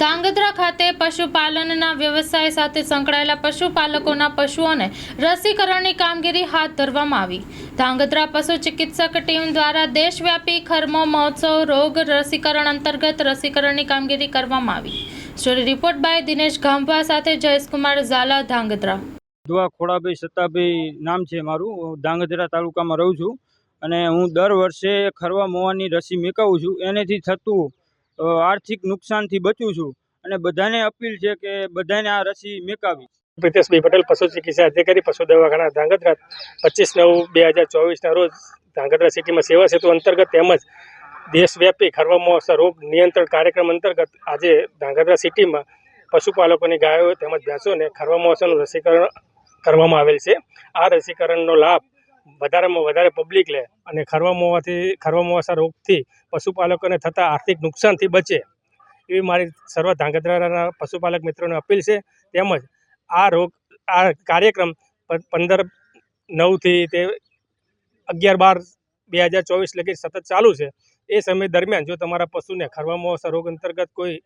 ધાંગધ્રા ખાતે પશુપાલનના વ્યવસાય સાથે સંકળાયેલા પશુપાલકોના પશુઓને રસીકરણની કામગીરી હાથ ધરવામાં આવી. ધાંગધ્રા પશુ ચિકિત્સક ટીમ દ્વારા દેશવ્યાપી ખરમો, મહોત્સવ, રોગ રસીકરણ અંતર્ગત રસીકરણની કામગીરી કરવામાં આવી. Story report by Dinesh Gambha સાથે જયેશકુમાર ઝાલા, ધાંગધ્રા. દુઆ ખોડાભાઈ સત્તાભાઈ નામ છે મારું. ધાંગધ્રા તાલુકામાં રહું છું અને હું દર વર્ષે ખરવા, મોવાની રસી મેકાવું છું. એનેથી થતું આર્થિક નુકસાનથી બચું છું અને બધાને અપીલ છે કે બધાને આ રસી મેકાવી. પ્રિતેશભાઈ પટેલ પશુ ચિકિત્સા અધિકારી પશુ દવાખાના ધાંગધ્રા પચીસ નવ બે હજાર ચોવીસના રોજ ધાંગધ્રા સિટીમાં સેવા સેતુ અંતર્ગત તેમજ દેશવ્યાપી ખરવા મહોત્સવ રોગ નિયંત્રણ કાર્યક્રમ અંતર્ગત આજે ધાંગધ્રા સિટીમાં પશુપાલકોની ગાયો તેમજ ભેંસોને ખરવા મહોત્સવનું રસીકરણ કરવામાં આવેલ છે. આ રસીકરણનો લાભ વધારેમાં વધારે પબ્લિક લે અને ખરવા મોવાથી, ખરવા મોવાસા રોગથી પશુપાલકોને થતા આર્થિક નુકસાનથી બચે. એવી મારી સર્વ ધાંગધ્રાના પશુપાલક મિત્રોને અપીલ છે. તેમજ આ રોગ, આ કાર્યક્રમ પંદર નવથી તે અગિયાર બાર બે હજાર ચોવીસ લગી સતત ચાલુ છે. એ સમય દરમિયાન જો તમારા પશુને ખરવા મોવાસા રોગ અંતર્ગત કોઈ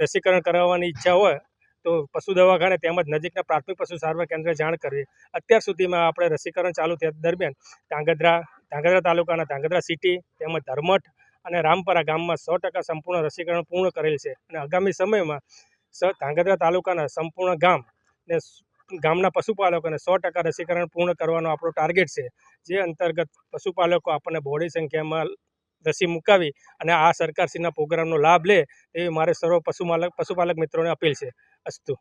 રસીકરણ કરાવવાની ઈચ્છા હોય, તો પશુ દવાખાને તેમજ નજીકના પ્રાથમિક પશુ સારવાર કેન્દ્રે જાણ કરવી. અત્યાર સુધીમાં આપણે રસીકરણ ચાલુ થયા દરમિયાન ધાંગધ્રા ધાંગધ્રા તાલુકાના ધાંગધ્રા સિટી તેમજ ધર્મઠ અને રામપરા ગામમાં સો ટકા સંપૂર્ણ રસીકરણ પૂર્ણ કરેલ છે. અને આગામી સમયમાં સ ધાંગધ્રા તાલુકાના સંપૂર્ણ ગામ ને ગામના પશુપાલકોને સો ટકા રસીકરણ પૂર્ણ કરવાનો આપણો ટાર્ગેટ છે. જે અંતર્ગત પશુપાલકો આપણને બહોળી સંખ્યામાં રસી મુકાવી અને આ સરકારશ્રીના પ્રોગ્રામનો લાભ લે એવી મારે સર્વ પશુપાલક પશુપાલક મિત્રોને અપીલ છે. અસ્તુ.